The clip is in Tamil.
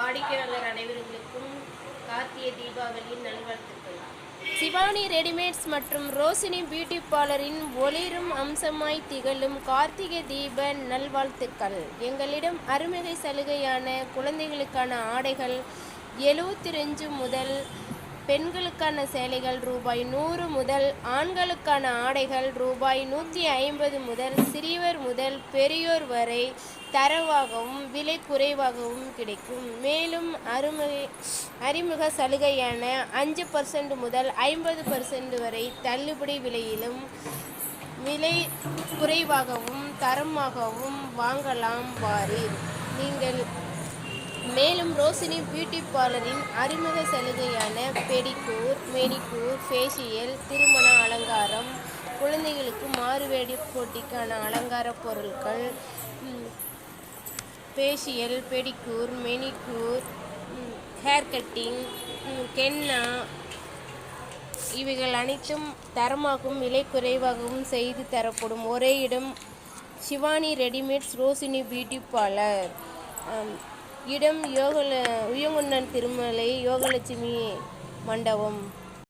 வாடிக்கையாளர் அனைவர்களுக்கும் கார்த்திய தீபாவளியின் நல்வாழ்த்துக்கள். சிவானி ரெடிமேட்ஸ் மற்றும் ரோசினி பியூட்டி பார்லரின் ஒளிரும் அம்சமாய் திகழும் கார்த்திகை தீப நல்வாழ்த்துக்கள். எங்களிடம் அருமிகை சலுகையான குழந்தைகளுக்கான ஆடைகள் எழுபத்தி ரெஞ்சு முதல் பெண்களுக்கான சேலைகள் ரூபாய் நூறு முதல் ஆண்களுக்கான ஆடைகள் ரூபாய் நூற்றி ஐம்பது முதல் சிறியவர் முதல் பெரியோர் வரை தரவாகவும் விலை குறைவாகவும் கிடைக்கும். மேலும் அருமை அறிமுக சலுகையான அஞ்சு பர்சன்ட் முதல் ஐம்பது பர்சன்ட் வரை தள்ளுபடி விலையிலும் விலை குறைவாகவும் தரமாகவும் வாங்கலாம் வாரீர் நீங்கள் மேலும் ரோசினி பியூட்டி பார்லரின் அறிமுக சலுகையான பெடிக்கூர் மெனிக்கூர் ஃபேஷியல் திருமண அலங்காரம் குழந்தைகளுக்கு மாறுவேடி போட்டிக்கான அலங்கார பொருட்கள் facial pedicure manicure hair cutting henna இவைகள் அனைத்தும் தரமாகவும் விலை குறைவாகவும் செய்து தரப்படும் ஒரே இடம் Shivani readymades Roshini beauty parlour. இடம் யோகல உயங்குன்னன் திருமலை யோகலட்சுமி மண்டபம்.